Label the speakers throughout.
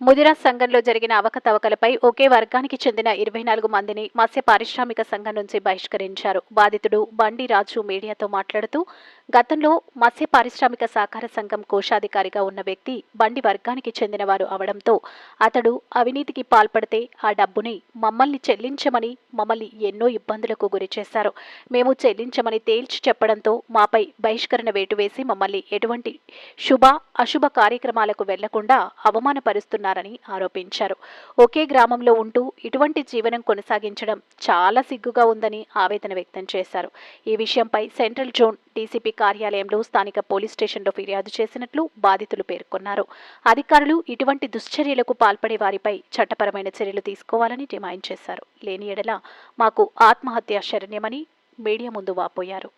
Speaker 1: ముదిరా సంఘంలో జరిగిన అవకతవకలపై ఒకే వర్గానికి చెందిన ఇరవై నాలుగు మందిని మత్స్య పారిశ్రామిక సంఘం నుంచి బహిష్కరించారు. బాధితుడు బండి రాజు మీడియాతో మాట్లాడుతూ గతంలో మత్స్య పారిశ్రామిక సహకార సంఘం కోశాధికారిగా ఉన్న వ్యక్తి బండి వర్గానికి చెందినవారు అవడంతో అతడు అవినీతికి పాల్పడితే ఆ డబ్బుని మమ్మల్ని చెల్లించమని మమ్మల్ని ఎన్నో ఇబ్బందులకు గురి చేశారు. మేము చెల్లించమని తేల్చి చెప్పడంతో మాపై బహిష్కరణ వేటు వేసి మమ్మల్ని ఎటువంటి శుభ అశుభ కార్యక్రమాలకు వెళ్ళకుండా అవమానపరుస్తున్నారని ఆరోపించారు. ఒకే గ్రామంలో ఉంటూ ఇటువంటి జీవనం కొనసాగించడం చాలా సిగ్గుగా ఉందని ఆవేదన వ్యక్తం చేశారు. ఈ విషయంపై సెంట్రల్ జోన్ డీసీపీ కార్యాలయంలో స్థానిక పోలీస్ స్టేషన్లో ఫిర్యాదు చేసినట్లు బాధితులు పేర్కొన్నారు. అధికారులు ఇటువంటి దుశ్చర్యలకు పాల్పడే వారిపై చట్టపరమైన చర్యలు తీసుకోవాలని డిమాండ్ చేశారు. లేని ఎడల మాకు ఆత్మహత్య శరణ్యమని మీడియా ముందు వాపోయారు.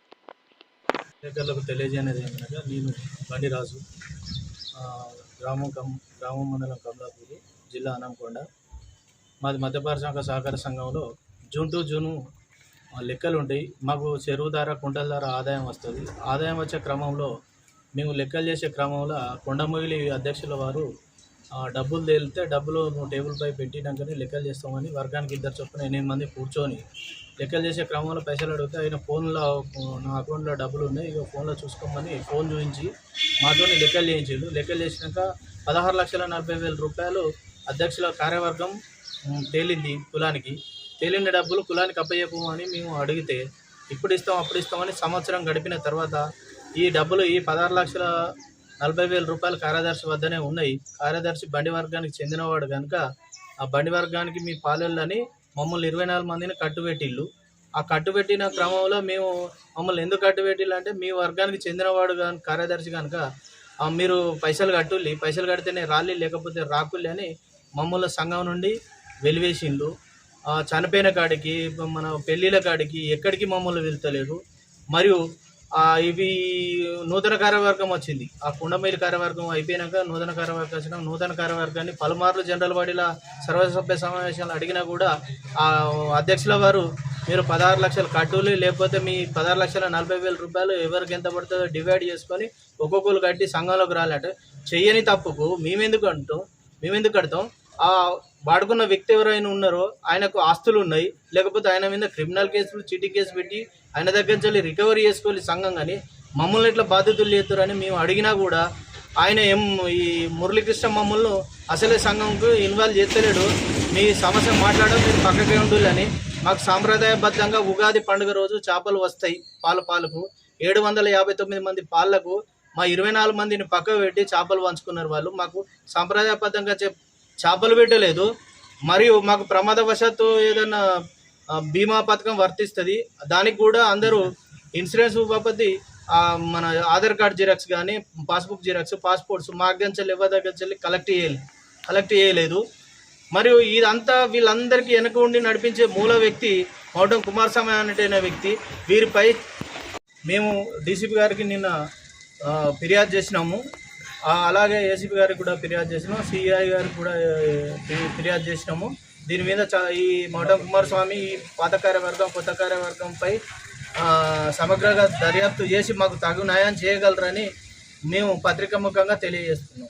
Speaker 2: నేను గ్రామం కం గ్రామం మండలం జిల్లా అనంకొండ. మాది మధ్యపారిశ్రామిక సహకార సంఘంలో జూన్ టు జూను లెక్కలు ఉంటాయి. మాకు చెరువు ధర కుంటల ధర ఆదాయం వస్తుంది. ఆదాయం వచ్చే క్రమంలో మేము లెక్కలు చేసే క్రమంలో కొండమొగిలి అధ్యక్షుల వారు డబ్బులు తేలితే డబ్బులు టేబుల్పై టేబుల్ పై పెట్టినాకనే లెక్కలు చేస్తామని వర్గానికి ఇద్దరు చొప్పున ఎనిమిది మంది కూర్చొని లెక్కలు చేసే క్రమంలో పైసలు అడిగితే ఆయన ఫోన్లో నా అకౌంట్లో డబ్బులు ఉన్నాయి ఇక ఫోన్లో చూసుకోమని ఫోన్ చూపించి మాతో లెక్కలు చేయించాడు. లెక్కలు చేసినాక పదహారు లక్షల నలభై వేల రూపాయలు అధ్యక్షుల కార్యవర్గం తేలింది కులానికి. తేలిన డబ్బులు కులానికి అప్పయ్యకు అని మేము అడిగితే ఇప్పుడు ఇస్తాం అప్పుడు ఇస్తామని సంవత్సరం గడిపిన తర్వాత ఈ డబ్బులు ఈ పదహారు లక్షల నలభై వేల రూపాయలు కార్యదర్శి వద్దనే ఉన్నాయి. కార్యదర్శి బండి వర్గానికి చెందినవాడు కనుక ఆ బండి వర్గానికి మీ పాలెళ్ళని మమ్మల్ని ఇరవై నాలుగు మందిని కట్టుబెట్టిళ్ళు. ఆ కట్టుబెట్టిన క్రమంలో మేము మమ్మల్ని ఎందుకు కట్టుబెట్టిళ్ళు అంటే మీ వర్గానికి చెందినవాడు కానీ కార్యదర్శి కనుక మీరు పైసలు కట్టుల్లి పైసలు కడితేనే రాలి లేకపోతే రాకుల్లి అని మమ్మల్ని సంఘం నుండి వెలివేసిండు. చనిపోయిన కాడికి మన పెళ్ళిళ్ళ కాడికి ఎక్కడికి మమ్మల్ని వెళ్తలేరు మరియు ఇవి నూతన కార్యవర్గం వచ్చింది. ఆ కుండమైలి కార్యవర్గం అయిపోయినాక నూతన కార్యవర్గం వచ్చినాక నూతన కార్యవర్గాన్ని పలుమార్లు జనరల్ బాడీల సర్వసభ్య సమావేశాలు అడిగినా కూడా ఆ అధ్యక్షుల వారు మీరు పదహారు లక్షలు కడ్డూలు లేకపోతే మీ పదహారు లక్షల నలభై వేల రూపాయలు ఎవరికి ఎంత పడుతుందో డివైడ్ చేసుకొని ఒక్కొక్కరు కట్టి సంఘంలోకి రాలంటే. చెయ్యని తప్పుకు మేమెందుకు అంటాం? మేమెందుకు కడతాం? ఆ వాడుకున్న వ్యక్తి ఎవరైనా ఉన్నారో ఆయనకు ఆస్తులు ఉన్నాయి. లేకపోతే ఆయన మీద క్రిమినల్ కేసులు చీటీ కేసు పెట్టి ఆయన దగ్గర నుంచి రికవరీ చేసుకోవాలి సంఘం కానీ మమ్మల్ని ఇట్లా బాధితులు చేస్తారని మేము అడిగినా కూడా ఆయన ఏం ఈ మురళీకృష్ణ మమ్మల్ని అసలే సంఘంకు ఇన్వాల్వ్ చేస్తలేడు. మీ సమస్య మాట్లాడడం మీరు పక్కకే ఉండాలని మాకు సాంప్రదాయబద్ధంగా ఉగాది పండుగ రోజు చేపలు వస్తాయి పాల పాలకు. ఏడు వందల యాభై తొమ్మిది మంది పాలకు మా ఇరవై నాలుగు మందిని పక్కకు పెట్టి చేపలు పంచుకున్నారు వాళ్ళు. మాకు సాంప్రదాయబద్ధంగా చెప్ చేపలు పెట్టలేదు. మరియు మాకు ప్రమాదవశాత్తు ఏదైనా బీమా పథకం వర్తిస్తుంది. దానికి కూడా అందరూ ఇన్సూరెన్స్ బాపతి మన ఆధార్ కార్డ్ జిరాక్స్ కానీ పాస్బుక్ జిరాక్స్ పాస్పోర్ట్స్ మాగ్గంచెల్లి ఇవ్వదగ్గంచెల్లి ఎవరి దగ్గర కలెక్ట్ చేయాలి. కలెక్ట్ చేయలేదు. మరియు ఇదంతా వీళ్ళందరికీ వెనక ఉండి నడిపించే మూల వ్యక్తి మౌటం కుమారస్వామి అనేటైన వ్యక్తి. వీరిపై మేము డీసీపీ గారికి నిన్న ఫిర్యాదు చేసినాము. అలాగే ఏసీపీ గారికి కూడా ఫిర్యాదు చేసినాము సిఐ గారికి కూడా ఫిర్యాదు చేసినాము. దీని మీద ఈ మౌటం కుమారస్వామి ఈ పాత కార్యవర్గం కొత్త కార్యవర్గంపై సమగ్రంగా దర్యాప్తు చేసి మాకు తగు న్యాయం చేయగలరని మేము పత్రికా ముఖంగా తెలియజేస్తున్నాం.